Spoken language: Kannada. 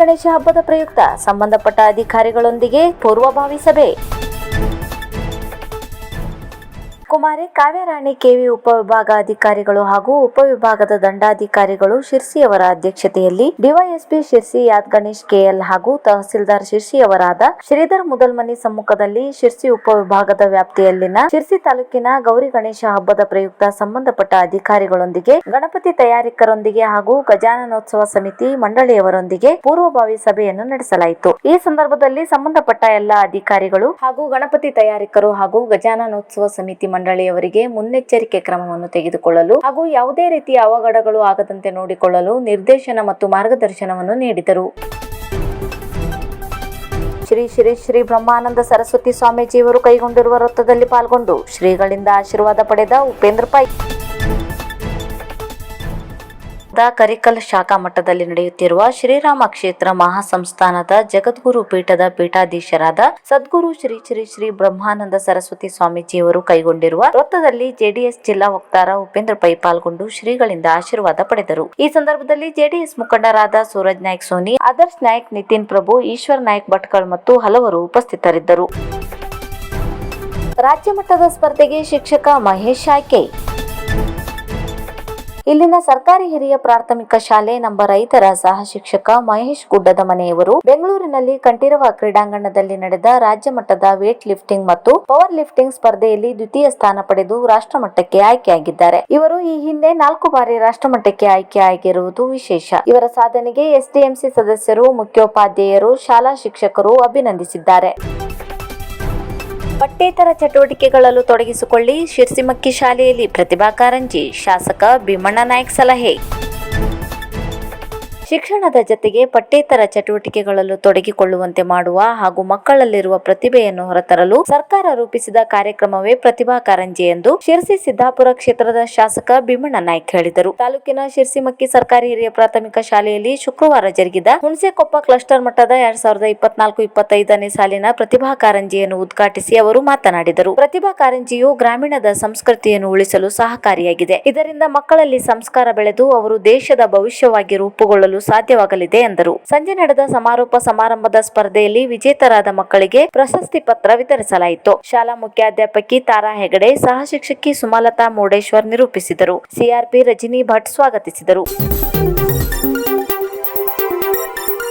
ಗಣೇಶ ಹಬ್ಬದ ಪ್ರಯುಕ್ತ. ಸಂಬಂಧಪಟ್ಟ ಅಧಿಕಾರಿಗಳೊಂದಿಗೆ ಪೂರ್ವಭಾವಿ ಸಭೆ. ಕುಮಾರಿ ಕಾವ್ಯರಾಣಿ, ಕೆವಿ ಉಪವಿಭಾಗಾಧಿಕಾರಿಗಳು ಹಾಗೂ ಉಪವಿಭಾಗದ ದಂಡಾಧಿಕಾರಿಗಳು ಶಿರ್ಸಿ ಅವರ ಅಧ್ಯಕ್ಷತೆಯಲ್ಲಿ ಡಿವೈಎಸ್ಪಿ ಶಿರ್ಸಿ ಯಾದ್ ಗಣೇಶ್ ಕೆಎಲ್ ಹಾಗೂ ತಹಸೀಲ್ದಾರ್ ಶಿರ್ಸಿ ಅವರಾದ ಶ್ರೀಧರ್ ಮುದಲ್ಮನಿ ಸಮ್ಮುಖದಲ್ಲಿ ಶಿರ್ಸಿ ಉಪವಿಭಾಗದ ವ್ಯಾಪ್ತಿಯಲ್ಲಿನ ಶಿರ್ಸಿ ತಾಲೂಕಿನ ಗೌರಿ ಗಣೇಶ ಹಬ್ಬದ ಪ್ರಯುಕ್ತ ಸಂಬಂಧಪಟ್ಟ ಅಧಿಕಾರಿಗಳೊಂದಿಗೆ, ಗಣಪತಿ ತಯಾರಿಕರೊಂದಿಗೆ ಹಾಗೂ ಗಜಾನನೋತ್ಸವ ಸಮಿತಿ ಮಂಡಳಿಯವರೊಂದಿಗೆ ಪೂರ್ವಭಾವಿ ಸಭೆಯನ್ನು ನಡೆಸಲಾಯಿತು. ಈ ಸಂದರ್ಭದಲ್ಲಿ ಸಂಬಂಧಪಟ್ಟ ಎಲ್ಲ ಅಧಿಕಾರಿಗಳು ಹಾಗೂ ಗಣಪತಿ ತಯಾರಿಕರು ಹಾಗೂ ಗಜಾನನೋತ್ಸವ ಸಮಿತಿ ಮಂಡಳಿಯವರಿಗೆ ಮುನ್ನೆಚ್ಚರಿಕೆ ಕ್ರಮವನ್ನು ತೆಗೆದುಕೊಳ್ಳಲು ಹಾಗೂ ಯಾವುದೇ ರೀತಿಯ ಅವಘಡಗಳು ಆಗದಂತೆ ನೋಡಿಕೊಳ್ಳಲು ನಿರ್ದೇಶನ ಮತ್ತು ಮಾರ್ಗದರ್ಶನವನ್ನು ನೀಡಿದರು. ಶ್ರೀ ಶ್ರೀ ಶ್ರೀ ಬ್ರಹ್ಮಾನಂದ ಸರಸ್ವತಿ ಸ್ವಾಮೀಜಿಯವರು ಕೈಗೊಂಡಿರುವ ವೃತ್ತದಲ್ಲಿ ಪಾಲ್ಗೊಂಡು ಶ್ರೀಗಳಿಂದ ಆಶೀರ್ವಾದ ಪಡೆದ ಉಪೇಂದ್ರ ಪೈ ದ ಕರಿಕಲ್ ಶಾಖಾ ಮಠದಲ್ಲಿ ನಡೆಯುತ್ತಿರುವ ಶ್ರೀರಾಮ ಕ್ಷೇತ್ರ ಮಹಾಸಂಸ್ಥಾನದ ಜಗದ್ಗುರು ಪೀಠದ ಪೀಠಾಧೀಶರಾದ ಸದ್ಗುರು ಶ್ರೀ ಶ್ರೀ ಶ್ರೀ ಬ್ರಹ್ಮಾನಂದ ಸರಸ್ವತಿ ಸ್ವಾಮೀಜಿಯವರು ಕೈಗೊಂಡಿರುವ ವೃತ್ತದಲ್ಲಿ ಜೆಡಿಎಸ್ ಜಿಲ್ಲಾ ವಕ್ತಾರ ಉಪೇಂದ್ರ ಪೈ ಪಾಲ್ಗೊಂಡು ಶ್ರೀಗಳಿಂದ ಆಶೀರ್ವಾದ ಪಡೆದರು. ಈ ಸಂದರ್ಭದಲ್ಲಿ ಜೆಡಿಎಸ್ ಮುಖಂಡರಾದ ಸೂರಜ್ ನಾಯ್ಕ್, ಸೋನಿ, ಆದರ್ಶ್ ನಾಯ್ಕ್, ನಿತಿನ್ ಪ್ರಭು, ಈಶ್ವರ್ ನಾಯ್ಕ್ ಭಟ್ಕಳ್ ಮತ್ತು ಹಲವರು ಉಪಸ್ಥಿತರಿದ್ದರು. ರಾಜ್ಯ ಮಟ್ಟದ ಸ್ಪರ್ಧೆಗೆ ಶಿಕ್ಷಕ ಮಹೇಶ್ ಆಯ್ಕೆ. ಇಲ್ಲಿನ ಸರ್ಕಾರಿ ಹಿರಿಯ ಪ್ರಾಥಮಿಕ ಶಾಲೆ ನಮ್ಮ ರೈತರ ಸಹ ಶಿಕ್ಷಕ ಮಹೇಶ್ ಗುಡ್ಡದ ಮನೆಯವರು. ಬೆಂಗಳೂರಿನಲ್ಲಿ ಕಂಠೀರವ ಕ್ರೀಡಾಂಗಣದಲ್ಲಿ ನಡೆದ ರಾಜ್ಯ ಮಟ್ಟದ ವೇಟ್ ಲಿಫ್ಟಿಂಗ್ ಮತ್ತು ಪವರ್ ಲಿಫ್ಟಿಂಗ್ ಸ್ಪರ್ಧೆಯಲ್ಲಿ ದ್ವಿತೀಯ ಸ್ಥಾನ ಪಡೆದು ರಾಷ್ಟ್ರಮಟ್ಟಕ್ಕೆ ಆಯ್ಕೆಯಾಗಿದ್ದಾರೆ. ಇವರು ಈ ಹಿಂದೆ ನಾಲ್ಕು ಬಾರಿ ರಾಷ್ಟ್ರಮಟ್ಟಕ್ಕೆ ಆಯ್ಕೆ ಆಗಿರುವುದು ವಿಶೇಷ. ಇವರ ಸಾಧನೆಗೆ ಎಸ್ಡಿಎಂಸಿ ಸದಸ್ಯರು, ಮುಖ್ಯೋಪಾಧ್ಯಾಯರು, ಶಾಲಾ ಶಿಕ್ಷಕರು ಅಭಿನಂದಿಸಿದ್ದಾರೆ. ಪಠ್ಯೇತರ ಚಟುವಟಿಕೆಗಳಲ್ಲೂ ತೊಡಗಿಸಿಕೊಳ್ಳಿ ಶಿರ್ಸಿಮಕ್ಕಿ ಶಾಲೆಯಲ್ಲಿ ಪ್ರತಿಭಾ ಕಾರಂಜಿ ಶಾಸಕ ಭೀಮಣ್ಣ ನಾಯ್ಕ ಸಲಹೆ. ಶಿಕ್ಷಣದ ಜತೆಗೆ ಪಠ್ಯೇತರ ಚಟುವಟಿಕೆಗಳಲ್ಲೂ ತೊಡಗಿಕೊಳ್ಳುವಂತೆ ಮಾಡುವ ಹಾಗೂ ಮಕ್ಕಳಲ್ಲಿರುವ ಪ್ರತಿಭೆಯನ್ನು ಹೊರತರಲು ಸರ್ಕಾರ ರೂಪಿಸಿದ ಕಾರ್ಯಕ್ರಮವೇ ಪ್ರತಿಭಾ ಕಾರಂಜಿ ಎಂದು ಶಿರ್ಸಿ ಸಿದ್ದಾಪುರ ಕ್ಷೇತ್ರದ ಶಾಸಕ ಭೀಮಣ್ಣ ನಾಯ್ಕ್ ಹೇಳಿದರು. ತಾಲೂಕಿನ ಶಿರ್ಸಿಮಕ್ಕಿ ಸರ್ಕಾರಿ ಹಿರಿಯ ಪ್ರಾಥಮಿಕ ಶಾಲೆಯಲ್ಲಿ ಶುಕ್ರವಾರ ಜರುಗಿದ ಹುಣಸೆಕೊಪ್ಪ ಕ್ಲಸ್ಟರ್ ಮಟ್ಟದ ಎರಡ್ ಸಾವಿರದ ಇಪ್ಪತ್ನಾಲ್ಕು ಇಪ್ಪತ್ತೈದನೇ ಸಾಲಿನ ಪ್ರತಿಭಾ ಕಾರಂಜಿಯನ್ನು ಉದ್ಘಾಟಿಸಿ ಅವರು ಮಾತನಾಡಿದರು. ಪ್ರತಿಭಾ ಕಾರಂಜಿಯು ಗ್ರಾಮೀಣದ ಸಂಸ್ಕೃತಿಯನ್ನು ಉಳಿಸಲು ಸಹಕಾರಿಯಾಗಿದೆ. ಇದರಿಂದ ಮಕ್ಕಳಲ್ಲಿ ಸಂಸ್ಕಾರ ಬೆಳೆದು ಅವರು ದೇಶದ ಭವಿಷ್ಯವಾಗಿ ರೂಪುಗೊಳ್ಳಲು ಸಾಧ್ಯವಾಗಲಿದೆ ಎಂದರು. ಸಂಜೆ ನಡೆದ ಸಮಾರೋಪ ಸಮಾರಂಭದ ಸ್ಪರ್ಧೆಯಲ್ಲಿ ವಿಜೇತರಾದ ಮಕ್ಕಳಿಗೆ ಪ್ರಶಸ್ತಿ ಪತ್ರ ವಿತರಿಸಲಾಯಿತು. ಶಾಲಾ ಮುಖ್ಯಾಧ್ಯಾಪಕಿ ತಾರಾ ಹೆಗಡೆ, ಸಹ ಶಿಕ್ಷಕಿ ಸುಮಲತಾ ಮುರುಡೇಶ್ವರ್ ನಿರೂಪಿಸಿದರು. ಸಿಆರ್ಪಿ ರಜನಿ ಭಟ್ ಸ್ವಾಗತಿಸಿದರು.